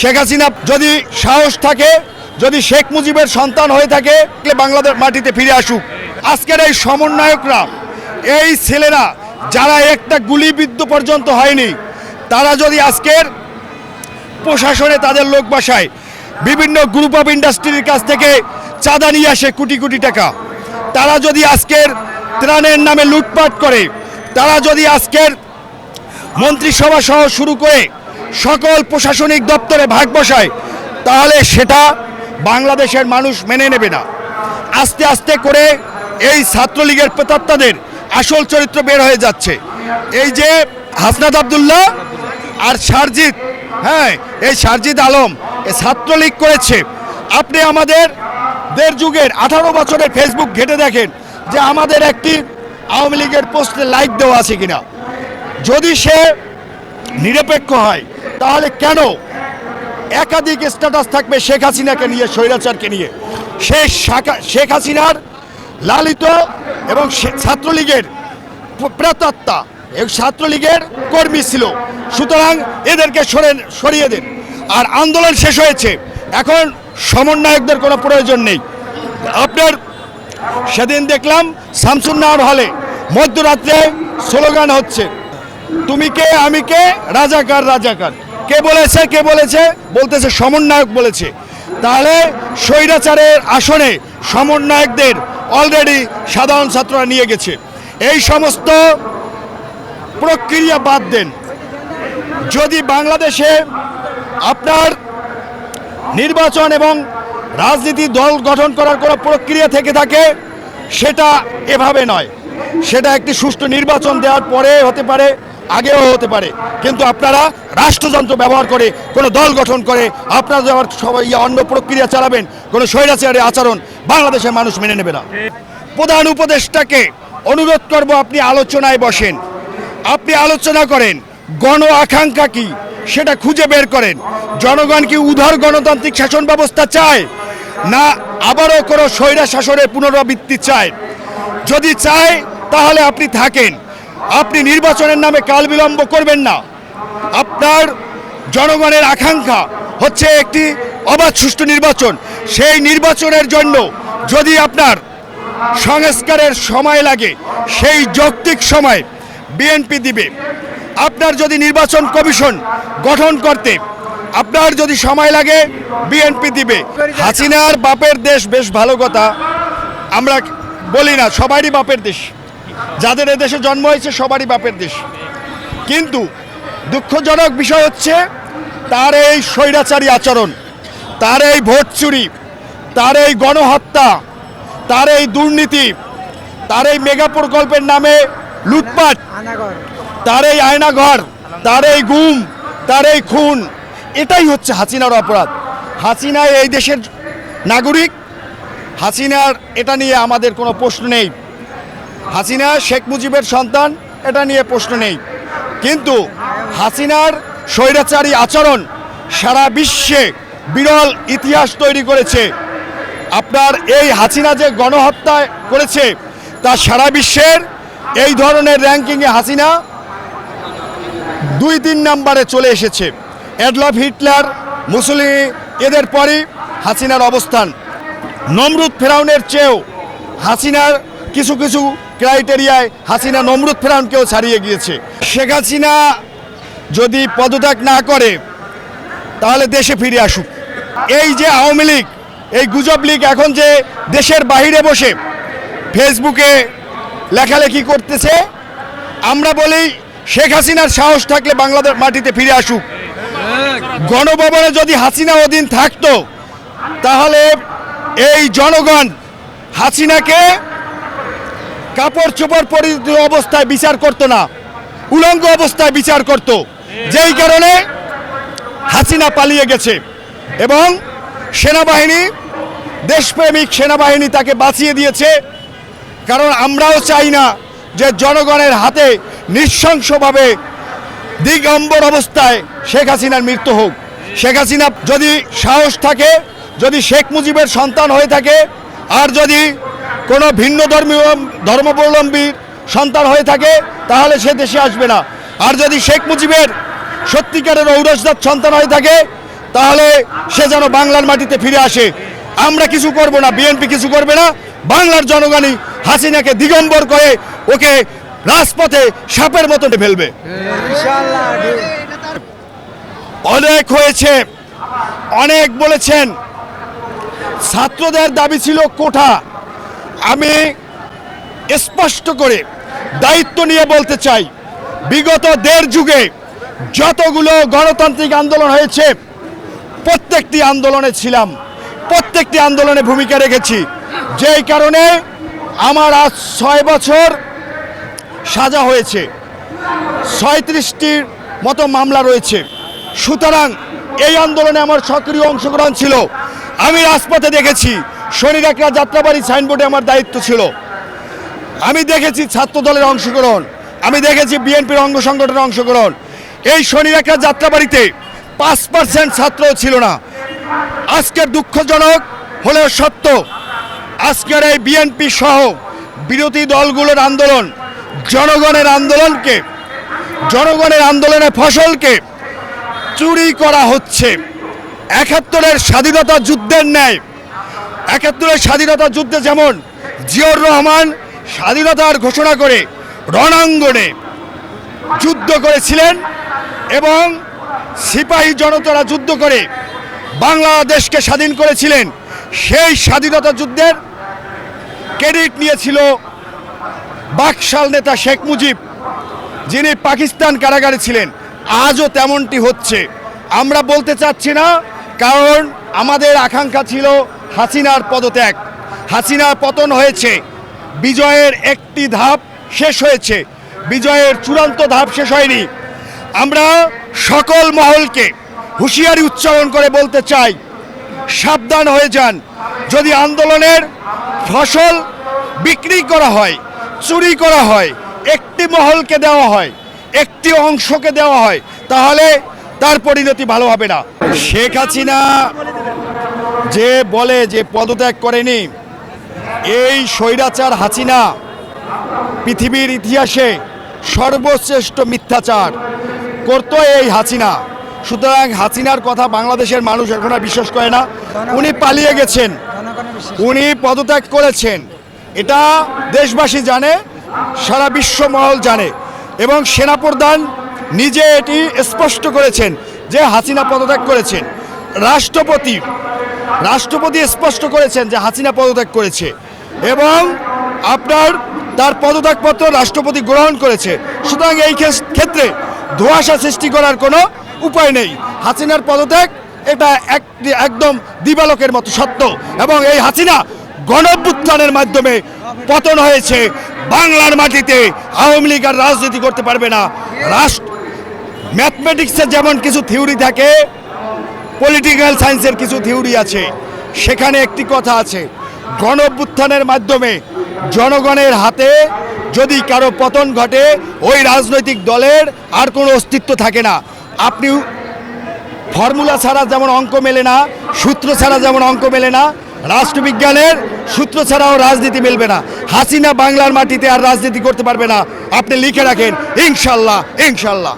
শেখ হাসিনা যদি সাহস থাকে, যদি শেখ মুজিবের সন্তান হয়ে থাকে বাংলাদেশ মাটিতে ফিরে আসুক। আজকের এই সমন্বয়করা, এই ছেলেরা, যারা একটা গুলিবিদ্ধ পর্যন্ত হয়নি, তারা যদি আজকের প্রশাসনে তাদের লোক বসায় বিভিন্ন গ্রুপ অফ ইন্ডাস্ট্রির কাছ থেকে চাঁদা নিয়ে আসে কোটি কোটি টাকা, তারা যদি আজকের ত্রাণের নামে লুটপাট করে, তারা যদি আজকের মন্ত্রিসভা সহ শুরু করে সকল প্রশাসনিক দপ্তরে ভাগ বসায়, তাহলে সেটা বাংলাদেশের মানুষ মেনে নেবে না। আস্তে আস্তে করে এই ছাত্রলীগের প্রেতাত্মাদের আসল চরিত্র বের হয়ে যাচ্ছে। এই যে হাসনাত আবদুল্লাহ আর সারজিৎ হ্যাঁ এই সারজিৎ আলম ছাত্রলীগ করেছে। আপনি আমাদের দেড় যুগের আঠারো বছরের ফেসবুক ঘেটে দেখেন যে আমাদের একটি আওয়ামী লীগের পোস্টে লাইক দেওয়া আছে কিনা। যদি সে নিরপেক্ষ হয়। তাহলে কেন একাধিক স্ট্যাটাস থাকবে শেখ হাসিনাকে নিয়ে স্বৈরাচারকে নিয়ে? শাখা- শেখ হাসিনার লালিত এবং ছাত্রলীগের প্র- প্রেতাত্মা এবং ছাত্রলীগের কর্মী ছিল। সুতরাং এদেরকে সরে, সরিয়ে দিন। আর আন্দোলন শেষ হয়েছে। এখন সমন্বয়কদের কোনো প্রয়োজন নেই। আপনার সেদিন দেখলাম শামসুন্নাহর হলে মধ্যরাত্রে স্লোগান হচ্ছে তুমি কে, আমি কে? রাজাকার রাজাকার। কে বলেছে কে বলেছে? বলতেছে সমন্বয়ক বলেছে। তাহলে স্বৈরাচারের আসনে সমন্বয়কদের অলরেডি সাধারণ ছাত্ররা নিয়ে গেছে। এই সমস্ত প্রক্রিয়া বাদ দেন। যদি বাংলাদেশে আপনার নির্বাচন এবং রাজনীতি দল গঠন করার কোনো প্রক্রিয়া থেকে থাকে, সেটা এভাবে নয়। সেটা একটি সুষ্ঠু নির্বাচন দেওয়ার পরে হতে পারে আগেও হতে পারে। কিন্তু আপনারা রাষ্ট্রযন্ত্র ব্যবহার করে কোনো দল গঠন করে আপনারা আবার সবাই অন্য প্রক্রিয়া চালাবেন, কোনো স্বৈরাচারের আচরণ বাংলাদেশের মানুষ মেনে নেবে না। প্রধান উপদেষ্টাকে অনুরোধ করব আপনি আলোচনায় বসেন। আপনি আলোচনা করেন, গণ আকাঙ্ক্ষা কি সেটা খুঁজে বের করেন। জনগণ কি উদার গণতান্ত্রিক শাসন ব্যবস্থা চায় না আবারও কোনো স্বৈরা শাসনের পুনরাবৃত্তি চায়? যদি চায় তাহলে আপনি থাকেন। আপনি নির্বাচনের নামে কাল বিলম্ব করবেন না। আপনার জনগণের আকাঙ্ক্ষা হচ্ছে একটি অবাধ সুষ্ঠু নির্বাচন। সেই নির্বাচনের জন্য যদি আপনার সংস্কারের সময় লাগে, সেই যৌক্তিক সময় বিএনপি দিবে। আপনার যদি নির্বাচন কমিশন গঠন করতে, আপনার যদি সময় লাগে, বিএনপি দিবে। হাসিনার বাপের দেশ বেশ ভালো কথা। আমরা বলি না, সবারই বাপের দেশ। যাদের এদেশে জন্ম হয়েছে, সবারই বাপের দেশ। কিন্তু দুঃখজনক বিষয় হচ্ছে, তার এই স্বৈরাচারী আচরণ, তার এই ভোট চুরি, তার এই গণহত্যা, তার এই দুর্নীতি, তার এই মেগা প্রকল্পের নামে লুটপাট, তার এই আয়নাঘর, তার এই গুম, তার এই খুন, এটাই হচ্ছে হাসিনার অপরাধ। হাসিনা এই দেশের নাগরিক, হাসিনার এটা নিয়ে আমাদের কোনো প্রশ্ন নেই। হাসিনা, শেখ মুজিবের সন্তান, এটা নিয়ে প্রশ্ন নেই। কিন্তু হাসিনার স্বৈরাচারী আচরণ সারা বিশ্বে বিরল ইতিহাস তৈরি করেছে। আপনার এই হাসিনা যে গণহত্যা করেছে, তা সারা বিশ্বের এই ধরনের র্যাঙ্কিংয়ে হাসিনা দুই তিন নম্বরে চলে এসেছে। অ্যাডলফ হিটলার, মুসলিম, এদের পরই হাসিনার অবস্থান। নমরুদ ফেরাউনের চেয়েও হাসিনার কিছু কিছু ক্রাইটেরিয়ায় হাসিনা নমরুদ ফেরাউনকেও ছাড়িয়ে গিয়েছে। শেখ হাসিনা যদি পদত্যাগ না করে, তাহলে দেশে ফিরে আসুক। এই যে আওয়ামী লীগ, এই গুজব লীগ এখন যে দেশের বাইরে বসে ফেসবুকে লেখালেখি করতেছে, আমরা বলি শেখ হাসিনার সাহস থাকলে বাংলাদেশ মাটিতে ফিরে আসুক। গণভবনে যদি হাসিনা ওদিন থাকতো, তাহলে এই জনগণ হাসিনাকে কাপড় চোপড় পরিহিত অবস্থায় বিচার করত না। উলঙ্গ অবস্থায় বিচার করত। যেই কারণে হাসিনা পালিয়ে গেছে এবং সেনাবাহিনী, দেশপ্রেমিক সেনাবাহিনী তাকে বাঁচিয়ে দিয়েছে। কারণ আমরাও চাই না যে জনগণের হাতে নৃশংসভাবে দিগম্বর অবস্থায় শেখ হাসিনার মৃত্যু হোক। শেখ হাসিনা যদি সাহস থাকে, যদি শেখ মুজিবের সন্তান হয়ে থাকে, আর যদি কোনো ভিন্ন ধর্মীয় ধর্মাবলম্বীর সন্তান হয়ে থাকে, তাহলে সে দেশে আসবে না। আর যদি শেখ মুজিবের সত্যিকারের ঔরসদার সন্তান হয়ে থাকে, তাহলে সে যেন বাংলার মাটিতে ফিরে আসে। আমরা কিছু করব না, বিএনপি কিছু করবে না। বাংলার জনগণই হাসিনাকে দিগম্বর করে ওকে রাজপথে সাপের মতন ফেলবে। অনেক হয়েছে, অনেক বলেছেন। ছাত্রদের দাবি ছিল কোঠা। আমি স্পষ্ট করে দায়িত্ব নিয়ে বলতে চাই, বিগত দেড় যুগে যতগুলো গণতান্ত্রিক আন্দোলন হয়েছে, প্রত্যেকটি আন্দোলনে ছিলাম, প্রত্যেকটি আন্দোলনে ভূমিকা রেখেছি। যেই কারণে আমার আজ ছয় বছর সাজা হয়েছে। ছয়ত্রিশটির মতো মামলা রয়েছে। সুতরাং এই আন্দোলনে আমার সক্রিয় অংশগ্রহণ ছিল। আমি রাজপথে দেখেছি শনি একটা যাত্রাবাড়ি সাইনবোর্ডে আমার দায়িত্ব ছিল। আমি দেখেছি ছাত্র দলের অংশগ্রহণ, আমি দেখেছি বিএনপির অঙ্গ সংগঠনের অংশগ্রহণ। এই শনি একটা যাত্রাবাড়িতে পাঁচ পার্সেন্ট ছাত্রও ছিল না। আজকের দুঃখজনক হলেও সত্য, আজকের এই বিএনপি সহ বিরোধী দলগুলোর আন্দোলন, জনগণের আন্দোলনকে, জনগণের আন্দোলনের ফসলকে চুরি করা হচ্ছে। একাত্তরের স্বাধীনতা যুদ্ধের ন্যায় একাত্তরের স্বাধীনতা যুদ্ধে যেমন জিয়র রহমান স্বাধীনতার ঘোষণা করে রণাঙ্গনে যুদ্ধ করেছিলেন এবং সিপাহী জনতারা যুদ্ধ করে বাংলাদেশকে স্বাধীন করেছিলেন, সেই স্বাধীনতা যুদ্ধের ক্রেডিট নিয়েছিল বাকশাল নেতা শেখ মুজিব, যিনি পাকিস্তান কারাগারে ছিলেন। আজও তেমনটি হচ্ছে। আমরা বলতে চাচ্ছি না, কারণ আমাদের আকাঙ্ক্ষা ছিল হাসিনার পদত্যাগ। হাসিনার পতন হয়েছে। বিজয়ের একটি ধাপ শেষ হয়েছে। বিজয়ের চূড়ান্ত ধাপ শেষ হয়নি। আমরা সকল মহলকে হুঁশিয়ারি উচ্চারণ করে বলতে চাই, সাবধান হয়ে যান। যদি আন্দোলনের ফসল বিক্রি করা হয়, চুরি করা হয়, একটি মহলকে দেওয়া হয়, একটি অংশকে দেওয়া হয়, তাহলে তার পরিণতি ভালো হবে না। শেখ হাসিনা যে বলে যে পদত্যাগ করেনি, এই স্বৈরাচার হাসিনা পৃথিবীর ইতিহাসে সর্বশ্রেষ্ঠ মিথ্যাচার করতো এই হাসিনা। সুতরাং হাসিনার কথা বাংলাদেশের মানুষ এখন আর বিশ্বাস করে না। উনি পালিয়ে গেছেন। উনি পদত্যাগ করেছেন। এটা দেশবাসী জানে, সারা বিশ্ব মহল জানে এবং সেনাপ্রধান নিজে এটি স্পষ্ট করেছেন যে হাসিনা পদত্যাগ করেছেন। রাষ্ট্রপতি রাষ্ট্রপতি স্পষ্ট করেছেন যে হাসিনা পদত্যাগ করেছে এবং আপনার তার পদত্যাগপত্র রাষ্ট্রপতি গ্রহণ করেছে। সুতরাং এই ক্ষেত্রে ধোঁয়াশা সৃষ্টি করার কোনো উপায় নেই। হাসিনার পদত্যাগ এটা একদম দিবালকের মতো সত্য এবং এই হাসিনা গণভ্যুত্থানের মাধ্যমে পতন হয়েছে। বাংলার মাটিতে আওয়ামী লীগ আর রাজনীতি করতে পারবে না। রাষ্ট্র ম্যাথমেটিক্সের যেমন কিছু থিওরি থাকে পলিটিক্যাল সায়েন্সের কিছু থিওরি আছে। সেখানে একটি কথা আছে। গণ অভ্যুত্থানের মাধ্যমে জনগণের হাতে যদি কারও পতন ঘটে, ওই রাজনৈতিক দলের আর কোনো অস্তিত্ব থাকে না। আপনি ফর্মুলা ছাড়া যেমন অঙ্ক মেলে না, সূত্র ছাড়া যেমন অঙ্ক মেলে না, রাষ্ট্রবিজ্ঞানের সূত্র ছাড়াও রাজনীতি মিলবে না। হাসিনা বাংলার মাটিতে আর রাজনীতি করতে পারবে না। আপনি লিখে রাখেন, ইনশাল্লাহ ইনশাল্লাহ।